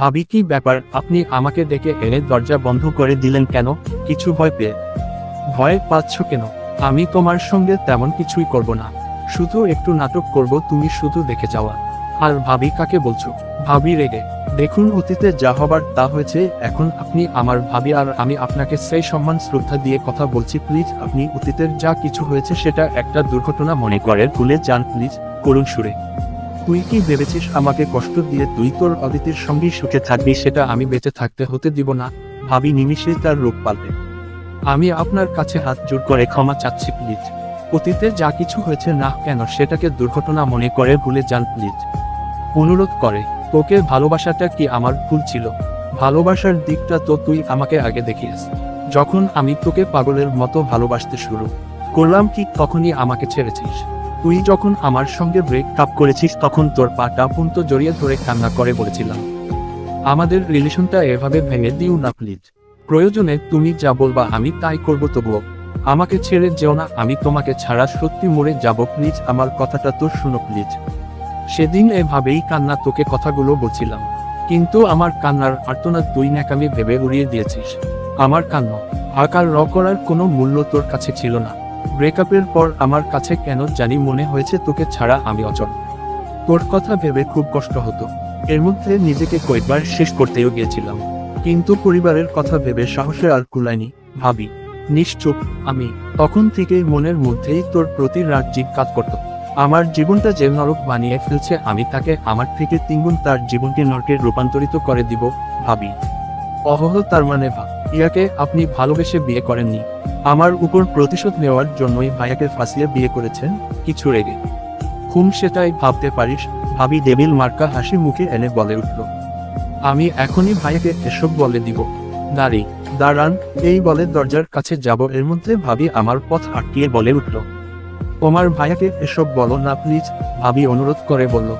ভাবি, কি ব্যাপার? আপনি আমাকে ডেকে এনে দরজা বন্ধ করে দিলেন কেন? কিছু ভয় পেয়ে ভয় পাচ্ছ কেন? আমি তোমার সঙ্গে তেমন কিছুই করব না। শুধু একটু নাটক করব, তুমি শুধু দেখে যাওয়া। আর ভাবি, কাকে বলছো? ভাবি রেগে, দেখুন অতীতে যা হবার তা হয়েছে, এখন আপনি আমার ভাবি আর আমি আপনাকে সেই সম্মান, শ্রদ্ধা দিয়ে কথা বলছি। প্লিজ, আপনি অতীতের যা কিছু হয়েছে, সেটা একটা দুর্ঘটনা মনে করে ভুলে যান, প্লিজ করুন সুরে। তুই কি ভেবেছিস আমাকে কষ্ট দিয়ে তুই তোর অদিতির সঙ্গেই সুখে থাকবি? সেটা আমি বেঁচে থাকতে হতে দিব না, ভাবি নিমিষে তার রূপ পাল্টে। আমি আপনার কাছে হাত জোর করে ক্ষমা চাচ্ছি, প্লিজ। অতীতে যা কিছু হয়েছে না কেন, সেটাকে দুর্ঘটনা মনে করে ভুলে যান, প্লিজ। অনুরোধ করে, তোকে ভালোবাসাটা কি আমার ভুল ছিল? ভালোবাসার দিকটা তো তুই আমাকে আগে দেখিস যখন আমি তোকে পাগলের মতো ভালোবাসতে শুরু করলাম কি তখনই আমাকে ছেড়েছিস। তুই যখন আমার সঙ্গে ব্রেক আপ করেছিস, তখন তোর পাটা পুন্ত জড়িয়ে ধরে কান্না করে বলেছিলাম। আমাদের রিলেশনটা এভাবে ভেঙে দিও না প্লিজ প্রয়োজনে তুমি যা বলবা আমি তাই করব, তবুও। আমাকে ছেড়ে যেও না, আমি তোমাকে ছাড়া সত্যি মরে যাব প্লিজ আমার কথাটা তো শুনো প্লিজ সেদিন এভাবেই কান্না তোকে কথাগুলো বলছিলাম। কিন্তু আমার কান্নার আর্তনাদ তুই ন্যাকামি ভেবে উড়িয়ে দিয়েছিস। আমার কান্না আকার র করার কোনো মূল্য তোর কাছে ছিল না। ব্রেকআপের পর আমার কাছে কেন জানি মনে হয়েছে তোকে ছাড়া আমি অচল। তোর কথা ভেবে খুব কষ্ট হতো। এর মধ্যে নিজেকে কয়েকবার শেষ করতেও গিয়েছিলাম। কিন্তু পরিবারের কথা ভেবে সাহসে আর কুলায়নি। ভাবি নিশ্চুপ আমি তখন থেকেই মনের মধ্যেই তোর প্রতি রাজ্যিক কাজ করত। আমার জীবনটা যে নরক বানিয়ে ফেলছে, আমি তাকে আমার থেকে তিনগুণ তার জীবনকে নরকে রূপান্তরিত করে দিব, ভাবি। অহহ, তার মানে ভাব ইয়াকে আপনি ভালোবেসে বিয়ে করেননি। আমার উপর প্রতিশোধ নেওয়ার জন্যই ভাইয়াকে ফাঁসিয়ে বিয়ে করেছেন, কিছু রেগে। খুম সেটাই ভাবতে পারিস, ভাবি ডেবিল মার্কা হাসি মুখে এনে বলে উঠল। আমি এখনই ভাইয়াকে এসব বলে দিব। দাঁড়ি, দাঁড়ান, এই বলে দরজার কাছে যাব, এর মধ্যে ভাবি আমার পথ আটকিয়ে বলে উঠল। তোমার ভাইয়াকে এসব বলো না, প্লিজ, ভাবি অনুরোধ করে বলল।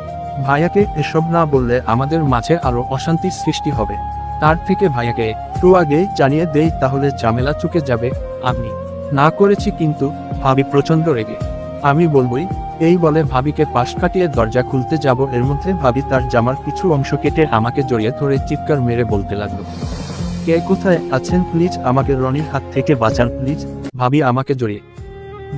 ভাইয়াকে এসব না বললে আমাদের মাঝে আরও অশান্তির সৃষ্টি হবে। তার থেকে ভাইয়াকে একটু আগে জানিয়ে দেই তাহলে ঝামেলা চুকে যাবে আমি না করেছি কিন্তু, ভাবি প্রচণ্ড রেগে। আমি বলবই, এই বলে ভাবিকে পাশ কাটিয়ে দরজা খুলতে যাব, এর মধ্যে ভাবি তার জামার কিছু অংশ কেটে আমাকে জড়িয়ে ধরে চিৎকার মেরে বলতে লাগল। কে কোথায় আছেন প্লিজ আমাকে রনির হাত থেকে বাঁচান প্লিজ, ভাবি আমাকে জড়িয়ে।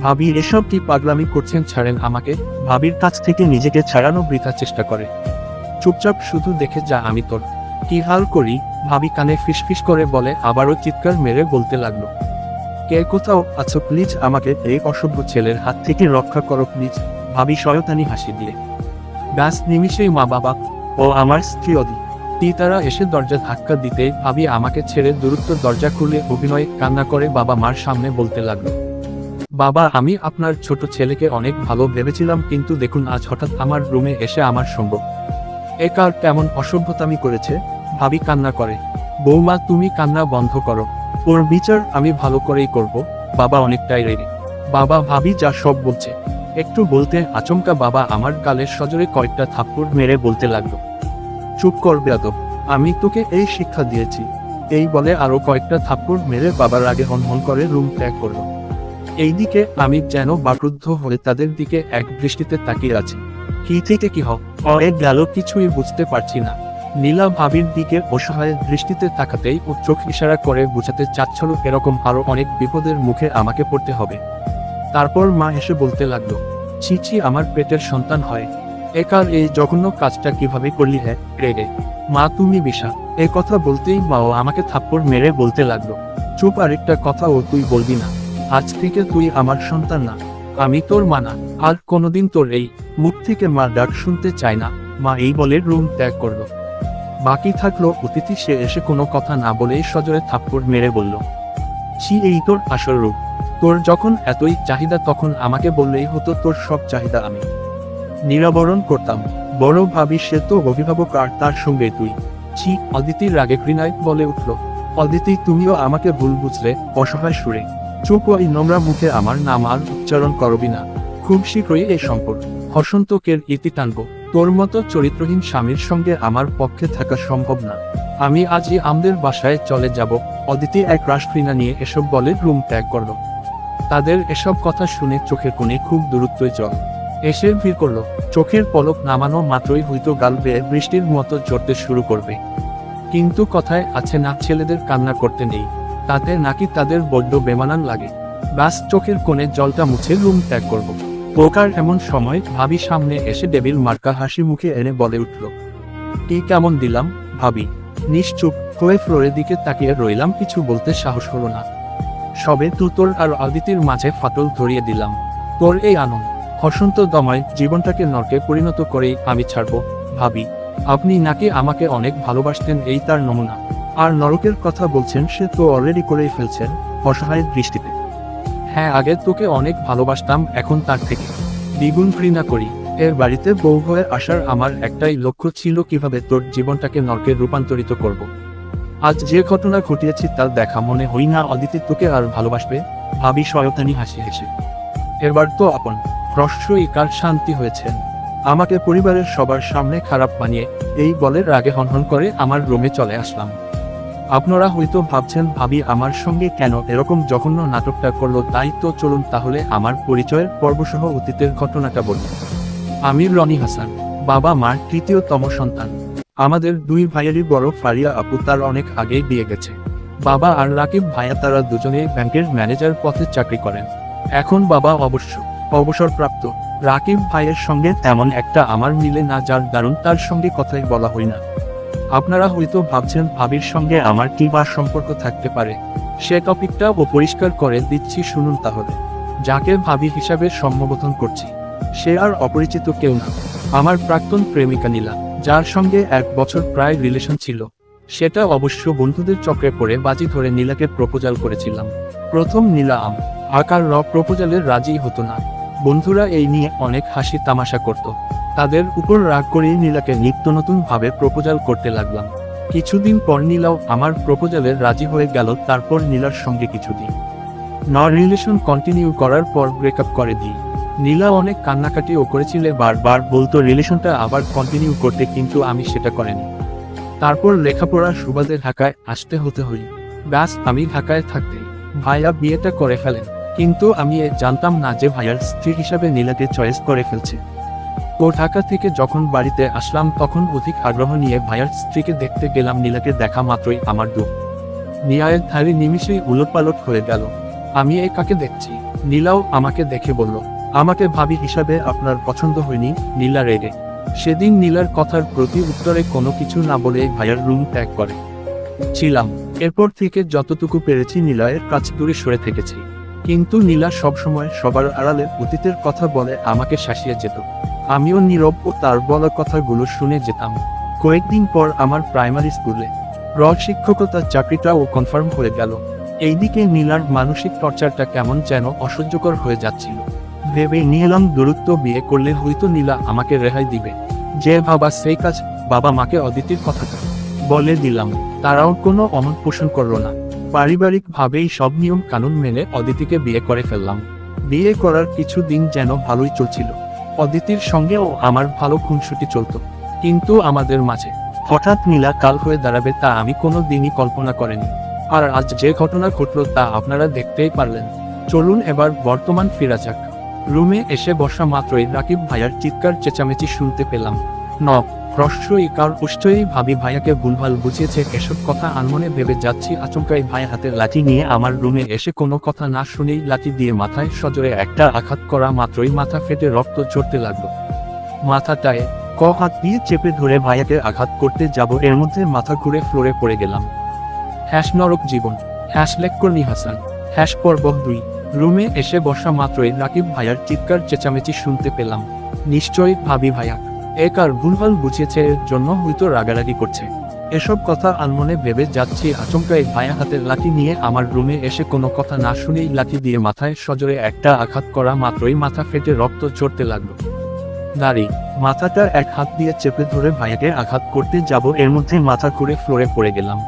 ভাবি এসব কি পাগলামি করছেন ছাড়েন আমাকে? ভাবির কাছ থেকে নিজেকে ছাড়ানো বৃথা চেষ্টা করে। চুপচাপ শুধু দেখে যা আমি তোর কি হাল করি? ভাবি কানে ফিসফিস করে বলে, আবারও চিৎকার মেরে বলতে লাগল। কে কোথাও আছো প্লিজ আমাকে এই অসভ্য ছেলের হাত থেকে রক্ষা করো প্লিজ। ভাবি শয়তানি হাসি দিয়ে। ব্যাস নিমিষেই মা বাবা ও আমার স্ত্রী অদি। তিতারা এসে দরজা ধাক্কা দিতে ভাবি আমাকে ছেড়ে দূরত্ব দরজা খুলে অভিনয় কান্না করে বাবা মার সামনে বলতে লাগল। বাবা, আমি আপনার ছোট ছেলেকে অনেক ভালো ভেবেছিলাম কিন্তু দেখুন আজ হঠাৎ আমার রুমে এসে আমার সঙ্গ একার কেমন অসভ্যতামি করেছে, ভাবি কান্না করে। বৌমা, তুমি কান্না বন্ধ করো। ওর বিচার আমি ভালো করেই করব, বাবা অনেকটাই রেগে। বাবা, ভাবি যা সব বলছে। একটু বলতে আচমকা বাবা আমার গালের সজরে কয়েকটা থাপ্পড় মেরে বলতে লাগল। চুপ কর বেয়াদব, আমি তোকে এই শিক্ষা দিয়েছি। এই বলে আরও কয়েকটা থাপ্পড় মেরে বাবার আগে হনহন করে রুম ত্যাগ করল। এইদিকে আমি যেন বাক্রুদ্ধ হয়ে তাদের দিকে এক দৃষ্টিতে তাকিয়ে আছি। কি থেকে কি হোক অনেক গেল, কিছুই বুঝতে পারছি না। নীলা ভাবির দিকে অসহায় দৃষ্টিতে তাকাতেই ও চোখ ইশারা করে বুঝাতে চাচ্ছিল, এরকম আরও অনেক বিপদের মুখে আমাকে পড়তে হবে। তারপর মা এসে বলতে লাগল, ছি ছি, আমার পেটের সন্তান হয়। একার এই জঘন্য কাজটা কীভাবে করলি হ্যাঁ রেগে মা, তুমি বিশা এ কথা বলতেই মাও আমাকে থাপ্পড় মেরে বলতে লাগল, চুপ আরেকটা কথা ও তুই বলবি না। আজ থেকে তুই আমার সন্তান না। আমি তোর মানা, আর কোনোদিন তোর এই মুখ থেকে মা ডাক শুনতে চায় না। মা এই বলে রুম ত্যাগ করল। বাকি থাকল অতিথি, সে এসে কোনো কথা না বলেই সজরে থাপ্পড় মেরে বলল, ছি, এই তোর আসল রূপ। তোর যখন এতই চাহিদা তখন আমাকে বললেই হতো তোর সব চাহিদা আমি নিরাবরণ করতাম। বড় ভাবি, সে তো অভিভাবক, আর তার সঙ্গে তুই। ছি অদিতির রাগে ঘৃণায় বলে উঠল, অদিতি, তুমিও আমাকে ভুল বুঝলে, অসহায় সুরে। চুপ ওই নোংরা মুখে আমার নাম আর উচ্চারণ করবি না। খুব শীঘ্রই এই সম্পর্ক। হসন্তকের ইতি টানব। তোর মতো চরিত্রহীন স্বামীর সঙ্গে আমার পক্ষে থাকা সম্ভব না। আমি আজই আমাদের বাসায় চলে যাব। অদিতি এক রাসক্রীড়া নিয়ে এসব বলে রুম ত্যাগ করল। তাদের এসব কথা শুনে চোখের কোণে খুব দূরত্বই জল এসে ভিড় করল। চোখের পলক নামানো মাত্রই হয়তো গাল বেয়ে বৃষ্টির মতো ঝরতে শুরু করবে। কিন্তু কথায় আছে না, ছেলেদের কান্না করতে নেই। তাতে নাকি তাদের বড্ড বেমানান লাগে। ব্যাস চোখের কোণে জলটা মুছে রুম ত্যাগ করব। পোকার এমন সময় ভাবি সামনে এসে ডেবিল মার্কা হাসি মুখে এনে বলে উঠল, কি কেমন দিলাম, ভাবি? নিশ্চুপ হয়ে ফ্লোরের দিকে তাকিয়ে রইলাম, কিছু বলতে সাহস হলো না। সবে তুতোর আর আদিতির মাঝে ফাটল ধরিয়ে দিলাম। তোর এই আনন্দ, হসন্ত দমায় জীবনটাকে নরকে পরিণত করেই আমি ছাড়ব, ভাবি। আপনি নাকি আমাকে অনেক ভালোবাসতেন, এই তার নমুনা। আর নরকের কথা বলছেন সে তো অলরেডি করেই ফেলছেন অসহায়ের দৃষ্টিতে। হ্যাঁ আগে তোকে অনেক ভালোবাসতাম, এখন তার থেকে। দ্বিগুণ ঘৃণা করি। এর বাড়িতে বউ হয়ে আসার আমার একটাই লক্ষ্য ছিল কীভাবে তোর জীবনটাকে নরকে রূপান্তরিত করব। আজ যে ঘটনা ঘটিয়েছি তার দেখা মনে হই না অদিতি তোকে আর ভালোবাসবে, ভাবি শয়তানি হাসি হেসে। এবার তো আপন, হ্রস্বই কার শান্তি হয়েছেন। আমাকে পরিবারের সবার সামনে খারাপ বানিয়ে এই বলের রাগে হনহন করে আমার রুমে চলে আসলাম। আপনারা হয়তো ভাবছেন, ভাবি, আমার সঙ্গে কেন এরকম জঘন্য নাটকটা করল? তাই তো চলুন তাহলে আমার পরিচয়ের পর্বসহ অতীতের ঘটনাটা বলি। আমি রনি হাসান, বাবা মার তৃতীয়তম সন্তান। আমাদের দুই ভাইয়েরই বড় ফারিয়া আপু তার অনেক আগেই বিয়ে গেছে। বাবা আর রাকিব ভাইয়া তারা দুজনে ব্যাংকের ম্যানেজার পথে চাকরি করেন। এখন বাবা অবশ্য অবসরপ্রাপ্ত। রাকিব ভাইয়ের সঙ্গে তেমন একটা আমার মিলে না, যার দারুণ তার সঙ্গে কথাই বলা হয় না। আপনারা হয়তো ভাবছেন ভাবির সঙ্গে আমার কি বা সম্পর্ক থাকতে পারে। সে টপিকটা ও পরিষ্কার করে দিচ্ছি, শুনুন তাহলে। যাকে ভাবি হিসাবে সম্বোধন করছি। সে আর অপরিচিত কেউ না। আমার প্রাক্তন প্রেমিকা নীলা, যার সঙ্গে এক বছর প্রায় রিলেশন ছিল। সেটা অবশ্য বন্ধুদের চক্রে পড়ে বাজি ধরে নীলাকে প্রপোজাল করেছিলাম। প্রথম নীলা আম, আকার র প্রপোজালের রাজি হতো না। বন্ধুরা এই নিয়ে অনেক হাসি তামাশা করত। তাদের উপর রাগ করে নীলাকে নিত্য নতুন ভাবে প্রপোজাল করতে লাগলাম। কিছুদিন পর নীলাও আমার প্রপোজালে রাজি হয়ে গেল, তারপর নীলার সঙ্গে কিছুদিন। ন রিলেশন কন্টিনিউ করার পর ব্রেকআপ করে দিই। নীলা অনেক কান্নাকাটিও করেছিলে, বারবার বলতো রিলেশনটা আবার কন্টিনিউ করতে, কিন্তু আমি সেটা করেনি। তারপর লেখাপড়ার সুবাদে ঢাকায় আসতে হতে হই। ব্যাস, আমি ঢাকায় থাকতে ভাইয়া বিয়েটা করে ফেলেন। কিন্তু আমি জানতাম না যে ভাইয়ার স্ত্রী হিসাবে নীলাকে চয়েস করে ফেলছে। ও ঢাকা থেকে যখন বাড়িতে আসলাম, তখন অধিক আগ্রহ নিয়ে ভাইয়ার স্ত্রীকে দেখতে গেলাম নীলাকে দেখা মাত্রই আমার দুঃখ। নিয়ায়ের ধারে নিমিষেই উলটপালট হয়ে গেল। আমি এ কাকে দেখছি? নীলাও আমাকে দেখে বলল, আমাকে ভাবি হিসাবে আপনার পছন্দ হয়নি, নীলা রেগে সেদিন নীলার কথার প্রতি উত্তরে কোনো কিছু না বলে ভাইয়ার রুম ত্যাগ করে। ছিলাম। এরপর থেকে যতটুকু পেরেছি নীলায়ের কাছ দূরে সরে থেকেছি। কিন্তু নীলা সবসময় সবার আড়ালে অতীতের কথা বলে আমাকে শাসিয়ে যেত। আমিও নীরব ও তার বলা কথাগুলো শুনে যেতাম। কয়েকদিন পর আমার প্রাইমারি স্কুলে র শিক্ষকতার চাকরিটাও কনফার্ম হয়ে গেল। এইদিকে নীলার মানসিক টর্চারটা কেমন যেন অসহ্যকর হয়ে যাচ্ছিল। ভেবে নিলাম দূরত্ব বিয়ে করলে হয়তো নীলা আমাকে রেহাই দিবে। যে ভাবা সেই কাজ বাবা মাকে অদিতির কথাটা বলে দিলাম। তারাও কোনো অমত পোষণ করল না। পারিবারিক ভাবেই সব নিয়ম কানুন মেনে অদিতিকে বিয়ে করে ফেললাম। বিয়ে করার কিছু দিন যেন ভালোই চলছিল। অদিতির সঙ্গেও আমার ভালো খুনসুটি চলত। কিন্তু আমাদের মাঝে হঠাৎ নীলা কাল হয়ে দাঁড়াবে তা আমি কোনো দিনই কল্পনা করেনি। আর আজ যে ঘটনা ঘটল তা আপনারা দেখতেই পারলেন। চলুন এবার বর্তমান ফিরা যাক। রুমে এসে বসা মাত্রই রাকিব ভাইয়ার চিৎকার চেঁচামেচি শুনতে পেলাম। ন হ্রস্বই কার উষ্ঠই ভাবি ভাইয়াকে ভুলভাল বুঝিয়েছে, এসব কথা আনমনে ভেবে যাচ্ছি, আচমকাই ভাই হাতের লাঠি নিয়ে আমার রুমে এসে কোনো কথা না শুনেই লাঠি দিয়ে মাথায় সজোরে একটা আঘাত করা মাত্রই মাথা ফেটে রক্ত ঝরতে লাগল। মাথাটায় ক হাত দিয়ে চেপে ধরে ভাইয়াকে আঘাত করতে যাব, এর মধ্যে মাথা ঘুরে ফ্লোরে পড়ে গেলাম। হ্যাশ নরক জীবন, হ্যাশ লেখকর্ণী হাসান, হ্যাশ পর্ব দুই, রুমে এসে বসা মাত্রই রাকিব ভাইয়ার চিৎকার চেঁচামেচি শুনতে পেলাম। নিশ্চয়ই ভাবি ভাইয়া এক আর ভুলভাল বুঝিয়েছে এর জন্য হয়তো রাগারাগি করছে। এসব কথা আনমনে ভেবে যাচ্ছি, আচমকাই ভাইয়া হাতের লাঠি নিয়ে আমার রুমে এসে কোনো কথা না শুনেই লাঠি দিয়ে মাথায় সজোরে একটা আঘাত করা মাত্রই মাথা ফেটে রক্ত চড়তে লাগল। দাঁড়ি, মাথাটা এক হাত দিয়ে চেপে ধরে ভাইয়াকে আঘাত করতে যাব, এর মধ্যে মাথা ঘুরে ফ্লোরে পড়ে গেলাম।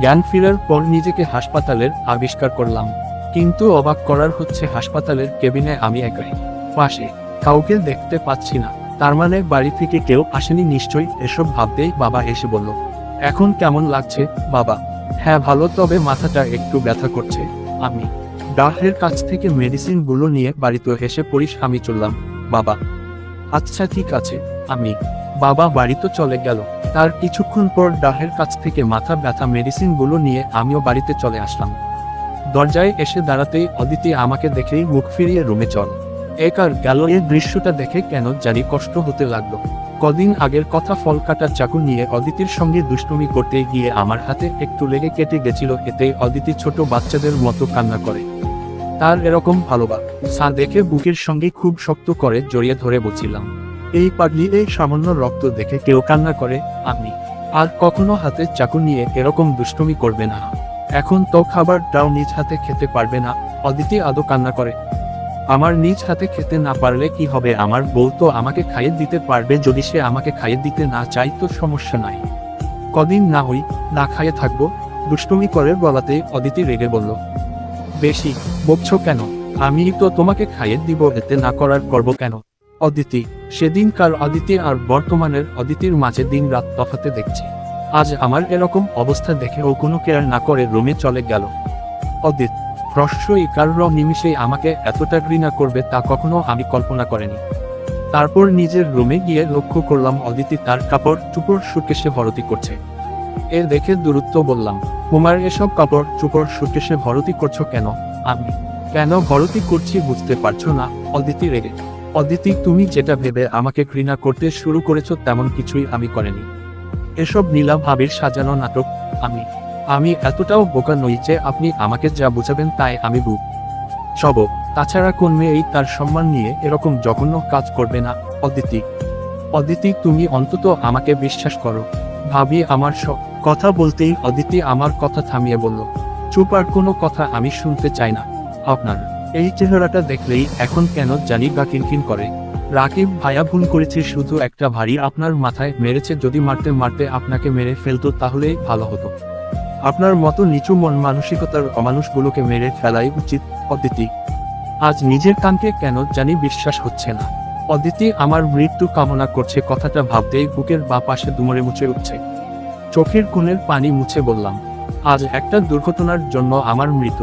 জ্ঞান ফেরার পর নিজেকে হাসপাতালের আবিষ্কার করলাম। কিন্তু অবাক করার হচ্ছে হাসপাতালের কেবিনে আমি একাই। পাশে, কাউকে দেখতে পাচ্ছি না। তার মানে বাড়ি থেকে কেউ আসেনি নিশ্চয়ই, এসব ভাবতেই বাবা এসে বলল, এখন কেমন লাগছে, বাবা? হ্যাঁ ভালো, তবে মাথাটা একটু ব্যথা করছে, আমি। ডাক্তারের কাছ থেকে মেডিসিনগুলো নিয়ে বাড়িতে এসে পড়িস, আমি চললাম, বাবা। আচ্ছা ঠিক আছে, আমি। বাবা বাড়ি তো চলে গেল। তার কিছুক্ষণ পর ডাহের কাছ থেকে মাথা ব্যথা মেডিসিনগুলো নিয়ে আমিও বাড়িতে চলে আসলাম। দরজায় এসে দাঁড়াতেই অদিতি আমাকে দেখেই মুখ ফিরিয়ে রুমে চল। এক আর গেল এর দৃশ্যটা দেখে কেন জানি কষ্ট হতে লাগল। কদিন আগের কথা ফল কাটার চাকু নিয়ে অদিতির সঙ্গে দুষ্টুমি করতে গিয়ে আমার হাতে একটু লেগে কেটে গেছিল, এতে অদিতি ছোট বাচ্চাদের মতো কান্না করে। তার এরকম ভালোবাসা দেখে বুকের সঙ্গে খুব শক্ত করে জড়িয়ে ধরে বলছিলাম, এই পাগলি, এই সামান্য রক্ত দেখে কেউ কান্না করে? আমি। আর কখনো হাতে চাকু নিয়ে এরকম দুষ্টুমি করবে না। এখন তো খাবারটাও নিজ হাতে খেতে পারবে না। অদিতি আদৌ কান্না করে। আমার নিজ হাতে খেতে না পারলে কি হবে? আমার বউ তো আমাকে খাইয়ে দিতে পারবে যদি সে আমাকে খাইয়ে দিতে না চাই তো সমস্যা নাই। কদিন না হই, না খাইয়ে থাকব, দুষ্টুমি করে বলাতে অদিতি রেগে বলল, বেশি, বকছ কেন? আমি তো তোমাকে খাইয়ে দিব, এতে না করার করব কেন? অদিতি সেদিনকার অদিতি আর বর্তমানের অদিতির মাঝে দিন রাত তফাতে দেখছি। আজ আমার এরকম অবস্থা দেখে ও কোনো কেয়ার না করে রুমে চলে গেল। অদিত হ্রস্বই কারোর নিমিষেই আমাকে এতটা ঘৃণা করবে তা কখনো আমি কল্পনা করিনি। তারপর নিজের রুমে গিয়ে লক্ষ্য করলাম অদিতি তার কাপড় চুপড় সুকেশে ভরতি করছে। এ দেখে দূরত্ব বললাম তোমার এসব কাপড় চুপড় সুকেশে ভরতি করছ কেন? আমি কেন ভরতি করছি বুঝতে পারছ না, অদিতি রেগে অদিতি, তুমি যেটা ভেবে আমাকে ঘৃণা করতে শুরু করেছ তেমন কিছুই আমি করিনি। এসব নীলা ভাবির সাজানো নাটক, আমি আমি এতটাও বোকা নই যে আপনি আমাকে যা বুঝাবেন তাই আমি বুক সব। তাছাড়া কোন মেয়েই তার সম্মান নিয়ে এরকম জঘন্য কাজ করবে না। অদিতি। অদিতি, তুমি অন্তত আমাকে বিশ্বাস করো। ভাবি আমার সব কথা বলতেই অদিতি আমার কথা থামিয়ে বলল। চুপ আর কোনো কথা আমি শুনতে চাই না। আপনার এই চেহারাটা দেখলেই এখন কেন জানি গা কিনকিন করে। রাকিব ভাইয়া ভুল করেছে, শুধু একটা ভারী আপনার মাথায় মেরেছে, যদি মারতে মারতে আপনাকে মেরে ফেলতো তাহলেই ভালো হতো। আপনার মতো নিচু মন মানসিকতার অমানুষগুলোকে মেরে ফেলাই উচিত, অদিতি। আজ নিজের কানকে কেন জানি বিশ্বাস হচ্ছে না। অদিতি, আমার মৃত্যু কামনা করছে, কথাটা ভাবতেই বুকের বা পাশে দুমড়ে মুছে উঠছে। চোখের কোণের পানি মুছে বললাম, আজ একটা দুর্ঘটনার জন্য আমার মৃত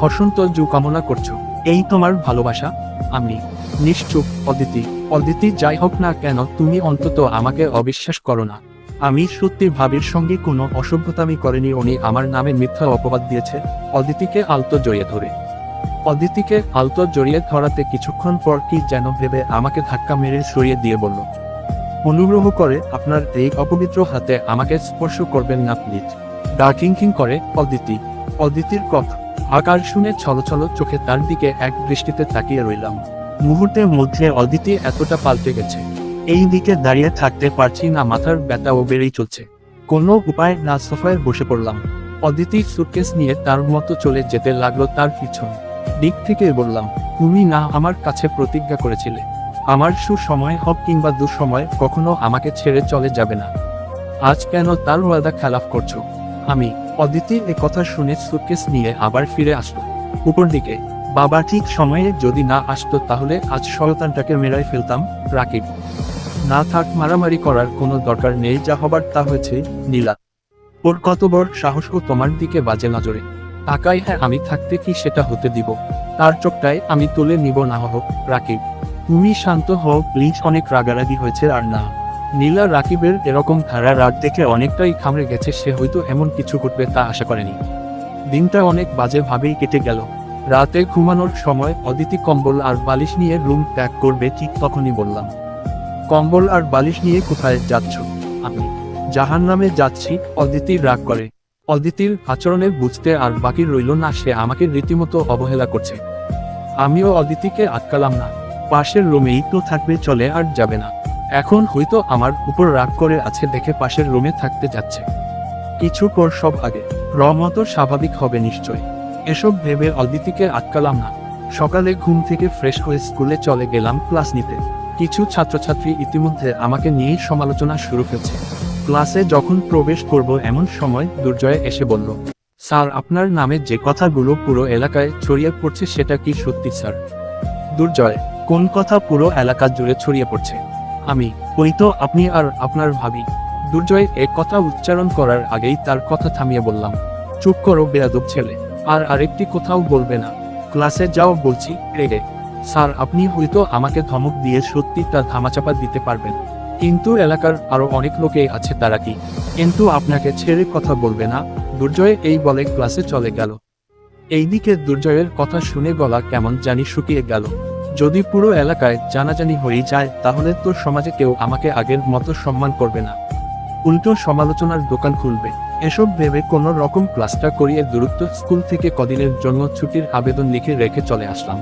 হসন্ত জু কামনা করছ, এই তোমার ভালোবাসা? আমি, নিশ্চুপ, অদিতি। অদিতি, যাই হোক না কেন, তুমি অন্তত আমাকে অবিশ্বাস করো না। আমি সত্যি ভাবির সঙ্গে কোনো অসভ্যতামি করেনি। উনি আমার নামে মিথ্যা অপবাদ দিয়েছে। অদিতিকে আলতো জড়িয়ে ধরে। অদিতিকে আলতো জড়িয়ে ধরাতে কিছুক্ষণ পর কি যেন ভেবে আমাকে ধাক্কা মেরে সরিয়ে দিয়ে বলল, অনুগ্রহ করে আপনার এই অপবিত্র হাতে আমাকে স্পর্শ করবেন না, প্লিজ। ডার্কিং কিং করে, অদিতি, অদিতির কথা। আকার শুনে ছলছল চোখে তার দিকে এক দৃষ্টিতে তাকিয়ে রইলাম। মুহূর্তের মধ্যে অদিতি এতটা পাল্টে গেছে। এই দিকে দাঁড়িয়ে থাকতে পারছি না, মাথার ব্যথাও বেড়েই চলছে। কোনো উপায় না, সোফায় বসে পড়লাম। অদিতি সুটকেস নিয়ে তার মতো চলে যেতে লাগল তার পিছন দিক থেকে বললাম, তুমি না আমার কাছে প্রতিজ্ঞা করেছিলে। আমার সুসময় হোক কিংবা দুঃসময়, কখনো আমাকে ছেড়ে চলে যাবে না। আজ কেন তার ওয়াদা খেলাফ করছ? আমি অদিতি এ কথা শুনে সুটকেস নিয়ে আবার ফিরে আসলো। উপর দিকে, বাবা ঠিক সময়ে যদি না আসতো তাহলে আজ সন্তানটাকে মেরাই ফেলতাম, রাকিব। না থাক মারামারি করার কোনো দরকার নেই, যা হবার তা হয়েছে, নীলা। ওর কত বড় সাহস ও তোমার দিকে বাজে নজরে। তাকাই হ্যাঁ আমি থাকতে কি সেটা হতে দিব। তার চোখটায় আমি তুলে নিব না হোক রাকিব। তুমি শান্ত হও প্লিজ অনেক রাগারাগি হয়েছে আর না। নীলা রাকিবের এরকম ধারা রাগ দেখে অনেকটাই খামড়ে গেছে, সে হয়তো এমন কিছু ঘটবে তা আশা করেনি। দিনটা অনেক বাজে ভাবেই কেটে গেল। রাতে ঘুমানোর সময় অদিতি কম্বল আর বালিশ নিয়ে রুম ত্যাগ করবে ঠিক তখনই বললাম। কম্বল আর বালিশ নিয়ে কোথায় যাচ্ছ? আমি জাহান নামে যাচ্ছি অদিতি রাগ করে। অদিতির আচরণে বুঝতে আর বাকি রইল না, সে আমাকে রীতিমতো অবহেলা করছে। আমিও অদিতিকে আটকালাম না। পাশের রুমেই তো থাকবে, চলে আর যাবে না। এখন হয়তো আমার উপর রাগ করে আছে, দেখে পাশের রুমে থাকতে যাচ্ছে। কিছু পর সব আগে। রমত স্বাভাবিক হবে নিশ্চয়। এসব ভেবে অদিতিকে আটকালাম না। সকালে ঘুম থেকে ফ্রেশ হয়ে স্কুলে চলে গেলাম ক্লাস নিতে। কিছু ছাত্রছাত্রী ইতিমধ্যে আমাকে নিয়েই সমালোচনা শুরু ফেলছে ক্লাসে যখন প্রবেশ করব এমন সময় দুর্জয় এসে বলল, স্যার, আপনার নামে যে কথাগুলো পুরো এলাকায় ছড়িয়ে পড়ছে সেটা কি সত্যি, স্যার? দুর্জয়, কোন কথা পুরো এলাকা জুড়ে ছড়িয়ে পড়ছে? আমি, ওই তো আপনি আর আপনার ভাবি। দুর্জয় এ কথা উচ্চারণ করার আগেই তার কথা থামিয়ে বললাম, চুপ করো, বেয়াদব ছেলে, আর আরেকটি কোথাও বলবে না। ক্লাসে যাও বলছি, রেগে স্যার, আপনি হয়তো আমাকে ধমক দিয়ে সত্যি তার ধামাচাপা দিতে পারবেন। কিন্তু এলাকার আরও অনেক লোকেই আছে তারা কি? কিন্তু আপনাকে ছেড়ে কথা বলবে না? দুর্জয় এই বলে ক্লাসে চলে গেল। এইদিকে দুর্জয়ের কথা শুনে গলা কেমন জানি শুকিয়ে গেল। যদি পুরো এলাকায় জানাজানি হয়ে যায়, তাহলে তো সমাজে কেউ আমাকে আগের মতো সম্মান করবে না। উল্টো সমালোচনার দোকান খুলবে। এসব ভেবে কোনো রকম ক্লাসটা করিয়ে দূরত্ব স্কুল থেকে কদিনের জন্য ছুটির আবেদন লিখে রেখে চলে আসলাম।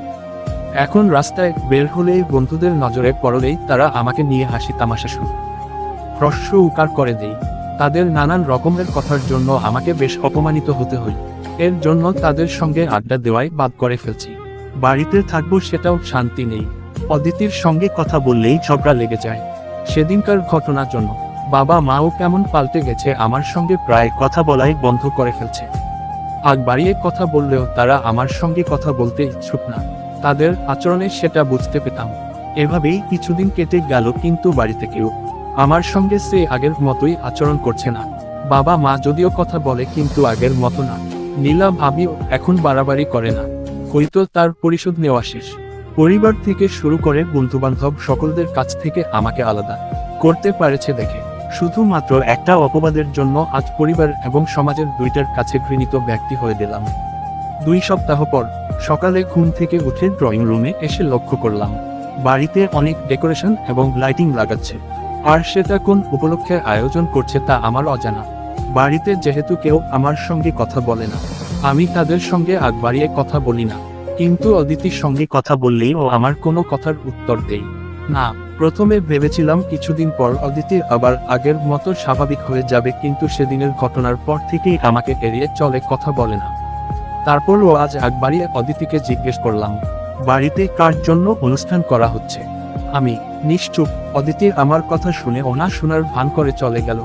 এখন রাস্তায় বের হলেই বন্ধুদের নজরে পড়লেই তারা আমাকে নিয়ে হাসি তামাশা শুরু। হ্রস্ব উকার করে দেই। তাদের নানান রকমের কথার জন্য আমাকে বেশ অপমানিত হতে হই এর জন্য তাদের সঙ্গে আড্ডা দেওয়াই বাদ করে ফেলছি। বাড়িতে থাকব সেটাও শান্তি নেই। অদিতির সঙ্গে কথা বললেই ঝগড়া লেগে যায়। সেদিনকার ঘটনার জন্য বাবা মাও কেমন পাল্টে গেছে আমার সঙ্গে প্রায় কথা বলাই বন্ধ করে ফেলছে। আগ বাড়িয়ে কথা বললেও তারা আমার সঙ্গে কথা বলতে ইচ্ছুক না। তাদের আচরণে সেটা বুঝতে পেতাম। এভাবেই কিছুদিন কেটে গেল কিন্তু বাড়িতে কেউ আমার সঙ্গে সে আগের মতোই আচরণ করছে না। বাবা মা যদিও কথা বলে কিন্তু আগের মতো না। নীলা ভাবিও এখন বাড়াবাড়ি করে না। হয়তো তার পরিশোধ নেওয়া শেষ। পরিবার থেকে শুরু করে বন্ধুবান্ধব সকলদের কাছ থেকে আমাকে আলাদা করতে পারেছে দেখে। শুধুমাত্র একটা অপবাদের জন্য আজ পরিবার এবং সমাজের দুইটার কাছে ঘৃণিত ব্যক্তি হয়ে গেলাম। দুই সপ্তাহ পর সকালে ঘুম থেকে উঠে ড্রয়িং রুমে এসে লক্ষ্য করলাম, বাড়িতে অনেক ডেকোরেশন এবং লাইটিং লাগাচ্ছে। আর সেটা কোন উপলক্ষে আয়োজন করছে তা আমার অজানা। বাড়িতে যেহেতু কেউ আমার সঙ্গে কথা বলে না, আমি তাদের সঙ্গে আগ বাড়িয়ে কথা বলি না। কিন্তু অদিতির সঙ্গে কথা বললেই ও আমার কোনো কথার উত্তর দেই না, প্রথমে ভেবেছিলাম কিছুদিন পর অদিতি আবার আগের মতো স্বাভাবিক হয়ে যাবে কিন্তু সেদিনের ঘটনার পর থেকেই আমাকে এড়িয়ে চলে কথা বলে না। তারপর ও আজ আগ অদিতিকে জিজ্ঞেস করলাম, বাড়িতে কার জন্য অনুষ্ঠান করা হচ্ছে? আমি, নিশ্চুপ, অদিতি আমার কথা শুনে ও না শোনার ভান করে চলে গেল।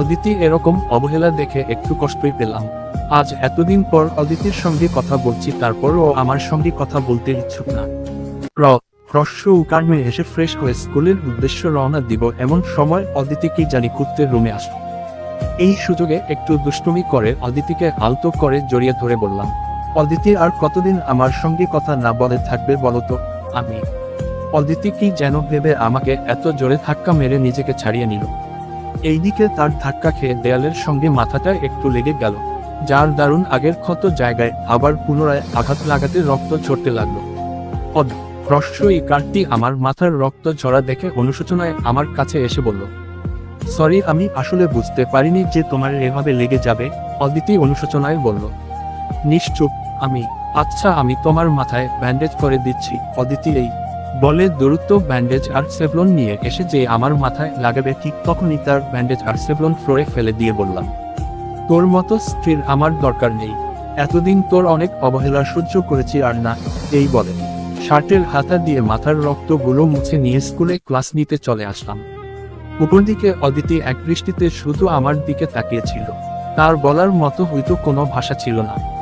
অদিতি এরকম অবহেলা দেখে একটু কষ্টই পেলাম। আজ এতদিন পর অদিতির সঙ্গে কথা বলছি, তারপরও আমার সঙ্গে কথা বলতে ইচ্ছুক না। র হ্রস্ব উকার্মে এসে ফ্রেশ হয়ে স্কুলের উদ্দেশ্য রওনা দিব, এমন সময় অদিতি কি জানি কুত্তে রুমে আসলো। এই সুযোগে একটু দুষ্টুমি করে অদিতিকে আলতো করে জড়িয়ে ধরে বললাম, অদিতি, আর কতদিন আমার সঙ্গে কথা না বলে থাকবে বলতো আমি, অদিতি কি যেন ভেবে আমাকে এত জোরে ধাক্কা মেরে নিজেকে ছাড়িয়ে নিল? এইদিকে তার ধাক্কা খেয়ে দেয়ালের সঙ্গে মাথাটা একটু লেগে গেল, যার দারুণ আগের ক্ষত জায়গায় আবার পুনরায় আঘাত লাগাতে রক্ত ঝরতে লাগল। অদ হ্রস্ব এই কার্ডটি আমার মাথার রক্ত ঝরা দেখে অনুশোচনায় আমার কাছে এসে বলল সরি, আমি আসলে বুঝতে পারিনি যে তোমার এভাবে লেগে যাবে, অদিতি অনুশোচনায় বলল। নিশ্চুপ, আমি আচ্ছা আমি তোমার মাথায় ব্যান্ডেজ করে দিচ্ছি, অদিতি এই। বলে দূরত্ব ব্যান্ডেজ আর সেভলন নিয়ে এসে যে আমার মাথায় লাগাবে ঠিক তখনই তার ব্যান্ডেজ আর সেভলন ফ্লোরে ফেলে দিয়ে বললাম, তোর মতো স্ত্রীর আমার দরকার নেই। এতদিন তোর অনেক অবহেলা সহ্য করেছি আর না। এই বলে, শার্টের হাতা দিয়ে মাথার রক্তগুলো মুছে নিয়ে স্কুলে ক্লাস নিতে চলে আসলাম। উপর দিকে অদিতি এক দৃষ্টিতে শুধু আমার দিকে তাকিয়েছিল। তার বলার মতো হয়তো কোনো ভাষা ছিল না।